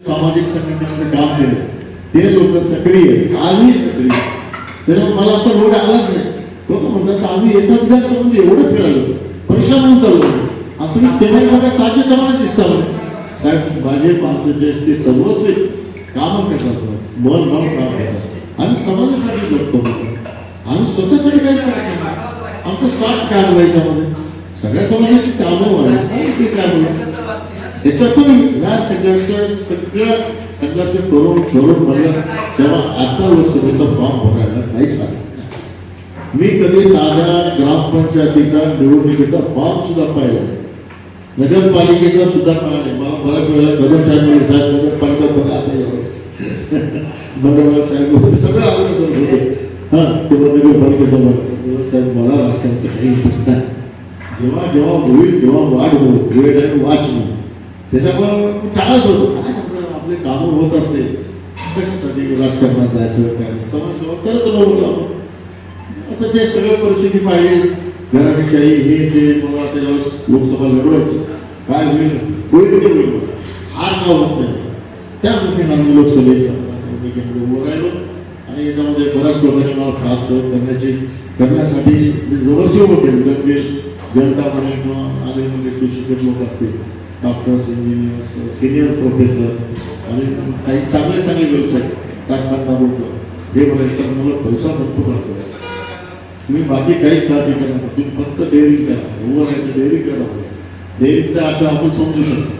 सामाजिक संघटनेमध्ये काम केलं. ते लोक सक्रिय आम्ही सक्रिय त्याच्यामुळे मला असं रोड आलाच नाही. लोक म्हणतात आम्ही एका विधानसभेमध्ये एवढं फिरालो परेशान चाललो असं तेव्हा बघा ताजे तवाने दिसता साहेब माझे माणसं जे असते सर्वस्वी कामं करतात. मन मन काम करतात. आम्ही समाजासाठी जगतो आम्ही स्वतःसाठी काय करत आमचं स्टार्ट काय हवं याच्यामध्ये? सगळ्या समाजाची कामं व्हायला काय हवं त्याच्यातून या सगळ्याचं सगळं संघर्ष करून करून म्हणलं तेव्हा आता लोकसभेचा फॉर्म भरायला नाही आलं मी कधी साध्या ग्रामपंचायतीचा निवडणुकीचा फॉर्म सुद्धा पाहिला नगरपालिकेचा सुद्धा पाहिला मला बऱ्याच वेळेला गरज साहेब साहेब नगरपालिका बघा आता यावेळेस. मंडळाला साहेब सगळं आग्रह होते. हां तेव्हा नगरपालिकेचा साहेब मला रस्त्यांचं काही इंटरेस्ट नाही. जेव्हा जेव्हा होईल तेव्हा वाढ होईल. वेळ आहे वाच म्हणून त्याच्यामुळं मी टाळत होतो काय आपले कामं होत असते. कशासाठी राजकारणात जायचं काय? समाजसेवा करत राहू आपण. आता ते सगळं परिस्थिती पाहिजे घराणेशाही हे ते मला त्यावेळेस लोकसभा लढवायची. काय होईल? होईल ते होईल हार का होत नाही? त्या अनुषंगाने लोकसभेच्या उभं राहिलो. आणि याच्यामध्ये बऱ्याच लोकांनी मला साथ सहन करण्याची करण्यासाठी जवळशी उभं केलं जनता म्हणे किंवा आले म्हणजे लोक असतील. डॉक्टर्स इंजिनियर्स सिनियर प्रोफेसर आणि काही चांगले चांगले व्यवसाय कारखानदार लोक हे म्हणायचं मला पैसा भरपूर लागतो. तुम्ही बाकी काहीच काळजी करा नका. तुम्ही फक्त डेअरिंग करा ओवर आहे तर डेअरिंग करा डेअरिंगचा अर्थ आपण समजू शकतो.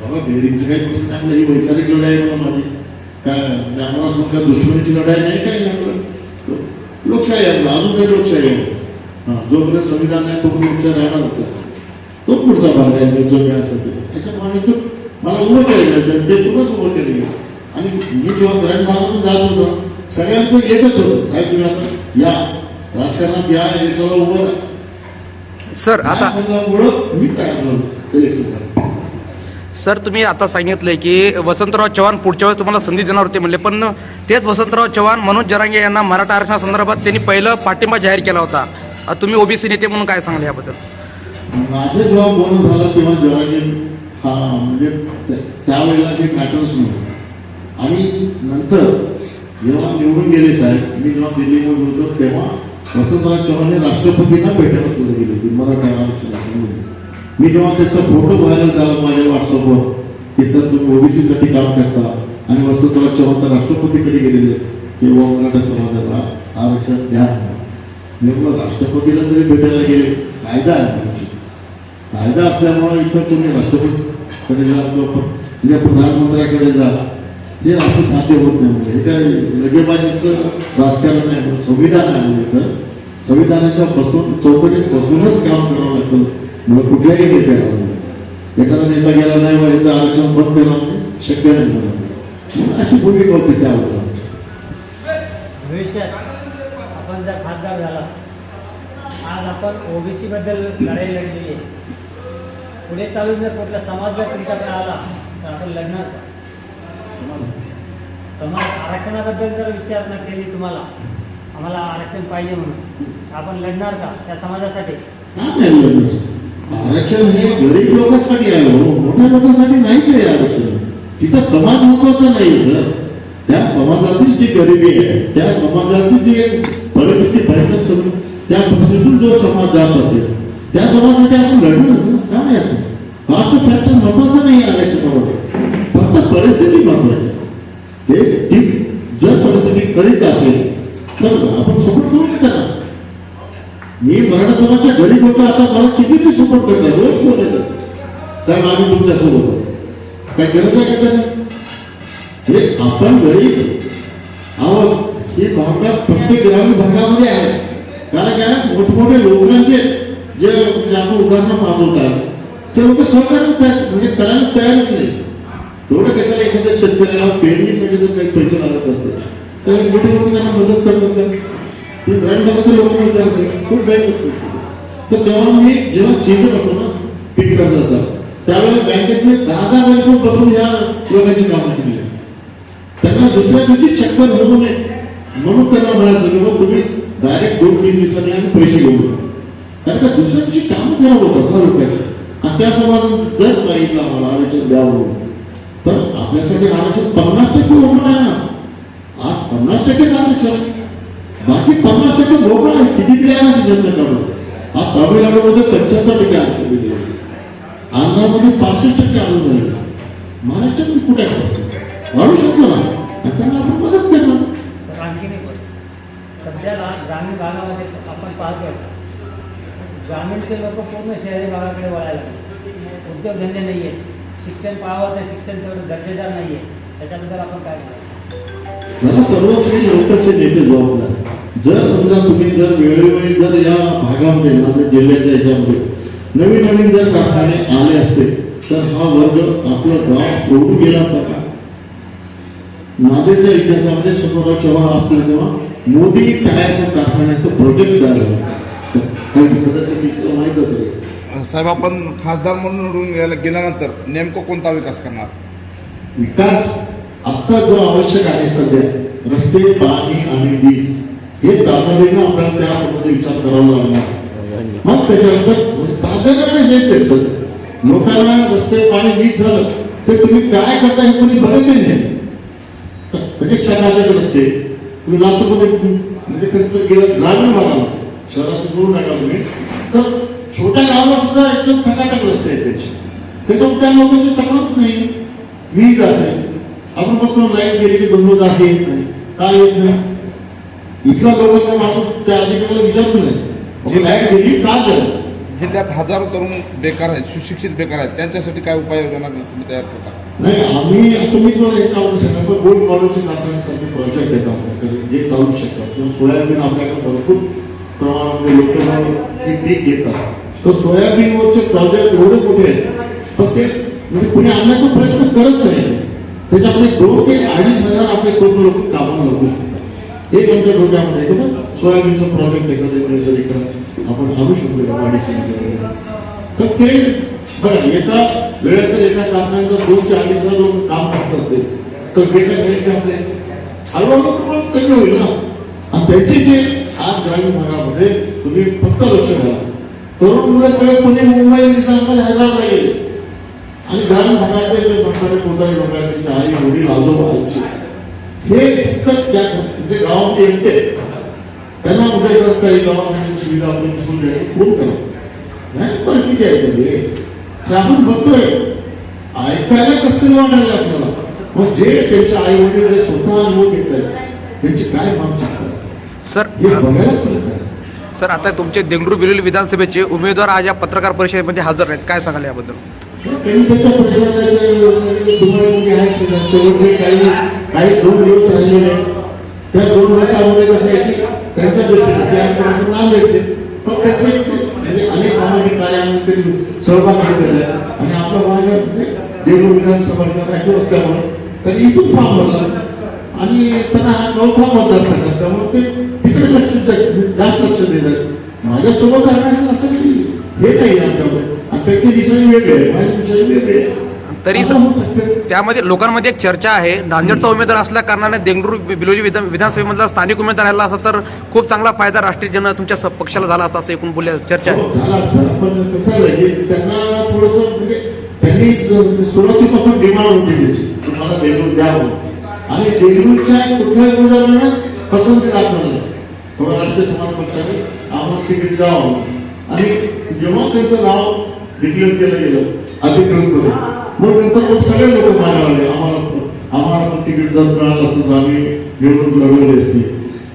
बाबा डेअरिंगचं काही प्रश्न आपलं ही वैचारिक लढाई आहे मला माझी. काय म्हणजे आम्हाला समजा दुश्मनीची लढाई नाही काय आपलं लोकशाही आहे. आपलं अजून काही लोकशाही आहे. हां जोपर्यंत संविधान नाही तोपर्यंत राहणार होतं. तो पुढचा भाग आहे जो मी असं ते त्याच्यामुळे तो मला उभं केलेलं जनतेतूनच उभं केलेलं. आणि मी जेव्हा ग्रँड भागातून जात होतो सगळ्यांचं एकच होतं. साहेब तुम्ही आता या. राजकारणात या याच्याला उभं राहा. सर आता काय म्हणल्यामुळं मी तयार झालो इलेक्शनसाठी सर तुम्ही आता सांगितलंय की वसंतराव चव्हाण पुढच्या वेळेस तुम्हाला संधी देणार होते म्हणले पण तेच वसंतराव चव्हाण मनोज जरांगे यांना मराठा आरक्षणासंदर्भात त्यांनी पहिलं पाठिंबा जाहीर केला होता. तुम्ही ओबीसी नेते म्हणून काय सांगले याबद्दल? माझं जेव्हा बोलणं झालं तेव्हा जरांगे हा म्हणजे त्या- त्यावेळेला ते मॅटर्स नव्हतं. आणि नंतर जेव्हा निवडून गेले साहेब मी जेव्हा दिल्लीमध्ये होतो तेव्हा वसंतराव चव्हाण हे राष्ट्रपतींना भेटायला सुरू गेले होते मराठा आरक्षणासंबंधी मी जेव्हा त्याचा फोटो व्हायरल झाला माझ्या व्हॉट्सअपवर की सर तुम्ही ओबीसीसाठी काम करता आणि वसंतराव चव्हाण तर राष्ट्रपतीकडे गेलेले तेव्हा मराठा समाजाला आरक्षण द्या. नेमकं राष्ट्रपतीला जरी भेटायला गेले कायदा आहे. फायदा असल्यामुळं इथं तुम्ही राष्ट्रपतीकडे जा किंवा प्र- प्रधानमंत्र्याकडे जा. हे असं साध्य होत नाही. म्हणजे हे काय लगेबाजीचं राजकारण नाही म्हणजे संविधान आहे म्हणजे तर संविधानाच्या बसून चौकटीत बसूनच काम करावं लागतं. म्हणजे कुठल्याही नेत्याला एखादा नेता गेला नाही व्हायचं आरक्षण बंद केलं शक्य नाही अशी भूमिका होती त्यावर. भविष्यात आपण जर खासदार झाला आज आपण ओबीसी बद्दल लढाई लढलेली आहे. पुढे चालू जर कुठला समाज जर तुमच्याकडे आला तर आपण लढणार समाज आरक्षणाबद्दल जर विचारणा केली तुम्हाला आम्हाला आरक्षण पाहिजे म्हणून आपण लढणार का त्या समाजासाठी? आरक्षण हे गरीब लोकांसाठी आहे हो, मोठ्या लोकांसाठी नाहीच आहे आरक्षण. तिथं समाज महत्त्वाचा नाही सर. त्या समाजातील जी गरिबी आहे त्या समाजाची जी परिस्थिती भयंकर त्या परिस्थितीतून जो समाज जात असेल त्या समाजासाठी आपण लढणार नाही आपण कास्ट फॅक्टर महत्वाचं नाही आरक्षणामध्ये फक्त परिस्थिती महत्वाची ते जर परिस्थिती खरीच असेल तर आपण सपोर्ट करू नये त्यांना मी मराठा समाजच्या गरीब बोलतो आता मला किती सपोर्ट करतात रोज फोन येतात. साहेब आम्ही तुमच्यासोबत काय गरज आहे का हे आपण गरीब. आहोत ही भावना प्रत्येक ग्रामीण भागामध्ये आहे. कारण काय? मोठमोठे लोकांचे जे आपण उदाहरणं मागवतात ते लोक स्वतःच म्हणजे करायला तयारच नाही एवढं कशाला एखाद्या शेतकऱ्याला पेरणीसाठी जर काही पैसे लागत असते तर मोठे लोक त्यांना मदत करतात का ते ग्रामीण भागातील लोक विचारते खूप बँक तर तेव्हा मी जेव्हा सीझन होतो ना पीक कर्जाचा त्यावेळेला बँकेत मी दहा दहा बँक बसून या लोकांची कामं केली. त्यांना दुसऱ्या दिवशी चक्कर होऊ नये म्हणून त्यांना म्हणायचं की बाबा तुम्ही डायरेक्ट दोन तीन दिवसांनी आणि पैसे घेऊ नका. कारण का दुसऱ्या दिवशी काम खराब होतात ना लोकांचे. आणि त्या जर मागितलं आम्हाला आरक्षण द्यावं तर आपल्यासाठी आरक्षण पन्नास टक्के ओपन आहे ना. आज पन्नास टक्के आरक्षण बाकी पन्नास टक्के लोक आहे. किती दिले आहे ना जनतेकडून आज तामिळनाडूमध्ये पंच्याहत्तर टक्के आरक्षण दिले आंध्रामध्ये पासष्ट टक्के आनंद झाले महाराष्ट्रात मी कुठे आहे? वाढू शकतो ना त्यांना आपण मदत करणार. तर आणखीन सध्याला ग्रामीण भागामध्ये आपण पाहतोय ग्रामीणचे लोक पूर्ण शहरी भागाकडे वळायला लागले. उद्योगधंदे नाही आहेत शिक्षण पाहावं तर शिक्षण तेवढं दर्जेदार नाही आहे त्याच्याबद्दल आपण काय बोलायचं मला सर्वस्वी लोकांचे नेते जबाबदार जर समजा तुम्ही जर वेळोवेळी जर या भागामध्ये माझ्या जिल्ह्याच्या याच्यामध्ये नवीन नवीन जर कारखाने आले असते तर हा वर्ग आपलं गाव सोडून गेला होता का? नादेच्या इतिहासामध्ये शंभरराव चव्हाण असतील तेव्हा मोदी टायरच्या कारखान्याचं प्रोजेक्ट झालं. साहेब आपण खासदार म्हणून निवडून गेल्यानंतर नेमकं कोणता विकास करणार? विकास आता जो आवश्यक आहे सध्या रस्ते पाणी आणि वीज हे तातडीनं आपल्याला त्यासंबंधी विचार करावा लागणार. मग त्याच्यानंतर प्राधान्याने हेच आहे सर लोकांना रस्ते पाणी वीज झालं ते तुम्ही काय करता हे कोणी बघत नाही. म्हणजे क्षणाचे रस्ते तुम्ही लातूरमध्ये म्हणजे त्यांचं गेलं ग्रामीण भागामध्ये. शहराचं सोडून टाका तुम्ही. तर छोट्या गावाला सुद्धा एकदम खटाटक रस्ते आहेत त्याचे. त्याच्यामुळे त्या लोकांची तक्रारच नाही. वीज असेल. आपण बघतो लाइट गेली की दोन तास येत नाही. का येत नाही? इथला लोकांचा माणूस त्या अधिकाऱ्याला विचारतो नाही. लाइट गेली का झालं? जिल्ह्यात हजारो तरुण बेकार आहेत सुशिक्षित बेकार आहेत त्यांच्यासाठी काय उपाययोजना तुम्ही तयार करता? नाही आम्ही मी जो सांगा. पण गोल्ड मॉडेलचे कारखान्यासाठी प्रोजेक्ट आपल्याकडे जे चालू शकतात. सोयाबीन आपल्याकडे भरपूर प्रमाणामध्ये लोक ती पीक घेतात तर सोयाबीनवरचे प्रोजेक्ट एवढे मोठे आहेत. पण ते म्हणजे कुणी आणण्याचा प्रयत्न करत नाही. त्याच्यामध्ये दोन ते अडीच हजार आपले तरुण लोक कामाला लागू शकतात एक आमच्या डोक्यामध्ये आहे. की सोयाबीनचं प्रोजेक्ट एखाद्या जर आपण आणू शकतो अडीच हजार तर ते बघा एका वेळेत जर एका कारखान्याचं दोन ते अडीच हजार लोक काम करतात ते. तर बेटा मिळेल आपले हळूहळू कमी होईल ना? आणि त्याचे जे आज ग्रामीण भागामध्ये तुम्ही फक्त लक्ष घाला. तरुण मुलं सगळे पुणे मुंबई निजामाबाद हैदराबादला गेले आणि ग्रामीण भागातले जे म्हातारे कोणताही लोक आई वडील आजोबा आजी हे फक्त त्या म्हणजे गावामध्ये एकटे त्यांना कुठे जर काही गावामध्ये सुविधा आपण सुरू द्यायची खूप करा नाही परिस्थिती आहे सगळे. ते आपण बघतोय. ऐकायला कसं तरी वाटायला आपल्याला. मग जे त्यांचे आई वडील स्वतः अनुभव घेत आहेत त्यांची काय मानसिकता सर सर आता तुमचे देंगरू बिलोली विधानसभेचे उमेदवार आज या पत्रकार परिषदेमध्ये हजर आहेत. काय सांगाल याबद्दल? काही दोन दिवस राहिलेले त्या दोन त्यांच्या दृष्टीने पण त्याचे म्हणजे अनेक सामाजिक कार्यामध्ये सहभाग घेतलेला आणि आपला भाग विधानसभा राखीव असल्यामुळे त्यांनी इथून फॉर्म भरला आणि त्यांना हा त्यामुळे ते तिकडे लक्ष जास्त लक्ष देतात माझ्यासोबत राहण्याचं असं की हे नाही आमच्याकडे आणि त्यांचे विषय वेगळे आहे माझे दिशाही वेगळे आहे. तरी त्यामध्ये लोकांमध्ये एक चर्चा आहे. नांदेडचा उमेदवार असल्या कारणाने देंगरूर बिलोली विधान विधानसभेमधला स्थानिक उमेदवार राहिला असता तर खूप चांगला फायदा राष्ट्रीय जन तुमच्या पक्षाला झाला असता असं एकूण बोलल्या चर्चा आहे. त्यांना थोडस त्यांनी सुरुवातीपासून डिमांड होती त्याची. मला देगलूर द्या आणि देगलूरच्या कुठल्याही उमेदवारांना पसंती दाखवली? राष्ट्रीय समाज पक्षाने आम्हाला तिकीट द्यावं. आणि जेव्हा त्यांचं नाव डिक्लेअर केलं गेलं अधिकृत करून मग नंतर मग सगळे लोक मागे लागले. आम्हाला आम्हाला पण तिकीट जर मिळालं असतं तर आम्ही निवडणूक लढवली असती.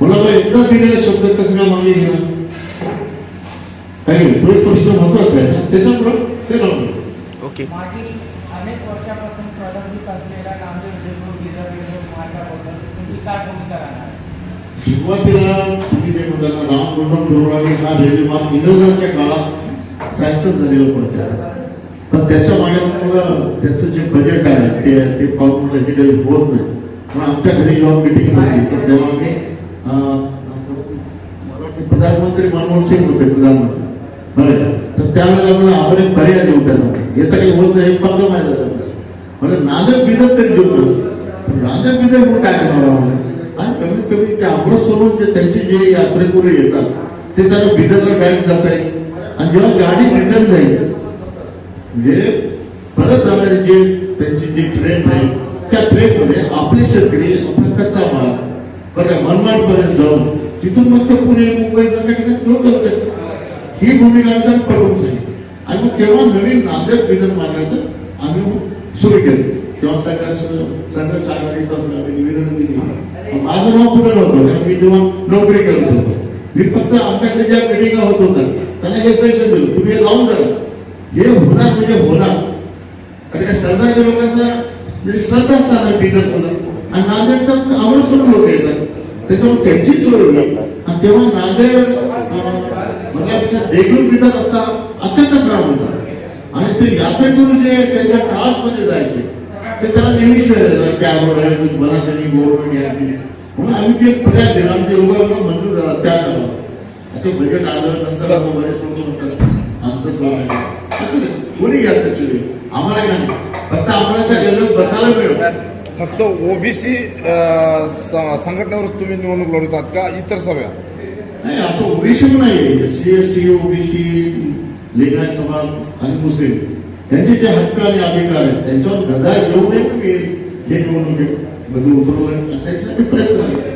मला तर एकदा दिलेले शब्द कसं काय मागे घेणार? काही तो एक प्रश्न महत्त्वाचा आहे. ना त्याच्यामुळं ते लावलं ओके. अनेक वर्षापासून प्रलंबित असलेल्या मार्गाबद्दल तुमची काय भूमिका राहणार? सुरुवातीला तुम्ही जे म्हणता ना रामकृष्ण हा रेल्वे मार्ग इंग्रजांच्या काळात सँक्शन झालेलं पडत्या पण त्याच्यामागे मला त्याचं जे बजेट आहे ते ते पाहून हे काही होत नाही. पण आमच्या घरी जेव्हा मिटिंग झाली तर तेव्हा मी प्रधानमंत्री मनमोहन सिंग होते प्रधानमंत्री. बरं तर त्यावेळेला मला आपण एक पर्याय देऊ त्यांना हे तर काही होत नाही पाहिजे माहिती झालं म्हणजे नांदेड बिदर तरी देऊ पण नांदेड बिदर म्हणून काय करणार आहोत? कमीत कमी ते अमृत सोडून जे त्यांचे जे यात्रेकरू येतात ते त्यांना बिदरला डायरेक्ट जात आहे आणि जेव्हा गाडी रिटर्न जाईल म्हणजे परत जाणारी जे त्यांची जी ट्रेन आहे त्या ट्रेनमध्ये आपले शेतकरी आपला कच्चा माल बघा मनमाड पर्यंत जाऊन तिथून मग ते पुणे मुंबई सारख्या ठिकाणी ही भूमिका आमच्या पडून जाईल. आणि मग तेव्हा नवीन नांदेड बिजन मार्गाचं आम्ही सुरू केलं. तेव्हा संघर्ष संघर्ष आघाडी माझं नाव पुढे नव्हतं कारण मी जेव्हा नोकरी करत होतो. मी फक्त आमच्याकडे ज्या मिटिंगा होत होत्या त्यांना हे सजेशन दिलं तुम्ही हे लावून द्या हे होणार म्हणजे होणार. आणि त्या सरदारच्या लोकांचा म्हणजे श्रद्धा स्थान आहे बिगर आणि नांदेड तर आवडच पण लोक येतात. त्याच्यामुळे त्यांची सोय होईल. आणि तेव्हा नांदेड अं, म्हणण्यापेक्षा देखील पितात असता अत्यंत खराब होता आणि ते यात्रेकरू जे त्यांच्या ट्रान्समध्ये जायचे. ते त्याला नेहमी शोध येतात कॅब वगैरे कुछ बना त्यांनी गव्हर्नमेंट यायची म्हणून आम्ही ते पर्याय दिला आमचे उभा मंजूर झाला त्या काळात ते बजेट आलं नसताना बरेच लोक म्हणतात आमचं सहकार्य आहे." असू दे कोणी घ्या त्याची. आम्हाला काय नाही. फक्त आम्हाला त्या रेल्वेत बसायला मिळत फक्त ओबीसी संघटनेवरच तुम्ही निवडणूक लढवतात का? इतर सगळ्या? नाही असं ओबीसी नाही C S T OBC Lingayat समाज आणि मुस्लिम. त्यांचे जे हक्क आणि अधिकार आहेत त्यांच्यावर गदा येऊ नये हे हे निवडणुकीमध्ये उतरवलं आणि त्याच्यासाठी प्रयत्न आहे